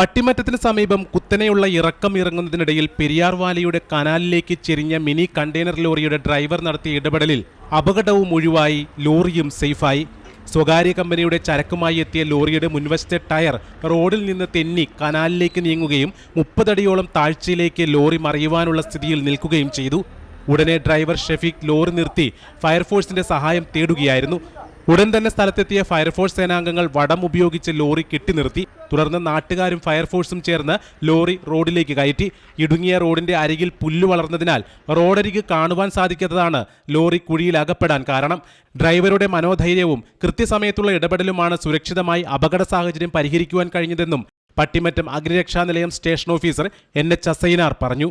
പട്ടിമറ്റത്തിന് സമീപം കുത്തനെയുള്ള ഇറക്കം ഇറങ്ങുന്നതിനിടയിൽ പെരിയാർ വാലിയുടെ കനാലിലേക്ക് ചെരിഞ്ഞ മിനി കണ്ടെയ്നർ ലോറിയുടെ ഡ്രൈവർ നടത്തിയ ഇടപെടലിൽ അപകടവും ഒഴിവായി ലോറിയും സേഫായി. സ്വകാര്യ കമ്പനിയുടെ ചരക്കുമായി എത്തിയ ലോറിയുടെ മുൻവശത്തെ ടയർ റോഡിൽ നിന്ന് തെന്നി കനാലിലേക്ക് നീങ്ങുകയും മുപ്പതടിയോളം താഴ്ചയിലേക്ക് ലോറി മറിയുവാനുള്ള സ്ഥിതിയിൽ നിൽക്കുകയും ചെയ്തു. ഉടനെ ഡ്രൈവർ ഷെഫീഖ് ലോറി നിർത്തി ഫയർഫോഴ്സിന്റെ സഹായം തേടുകയായിരുന്നു. ഉടൻ തന്നെ സ്ഥലത്തെത്തിയ ഫയർഫോഴ്സ് സേനാംഗങ്ങൾ വടം ഉപയോഗിച്ച് ലോറി കെട്ടി നിർത്തി. തുടർന്ന് നാട്ടുകാരും ഫയർഫോഴ്സും ചേർന്ന് ലോറി റോഡിലേക്ക് കയറ്റി. ഇടുങ്ങിയ റോഡിന്റെ അരികിൽ പുല്ല് വളർന്നതിനാൽ റോഡരിക് കാണുവാൻ സാധിക്കാത്തതാണ് ലോറി കുഴിയിൽ അകപ്പെടാൻ കാരണം. ഡ്രൈവറുടെ മനോധൈര്യവും കൃത്യസമയത്തുള്ള ഇടപെടലുമാണ് സുരക്ഷിതമായി അപകട സാഹചര്യം പരിഹരിക്കുവാൻ കഴിഞ്ഞതെന്നും പട്ടിമറ്റം അഗ്നിരക്ഷാ നിലയം station officer N H Asainar പറഞ്ഞു.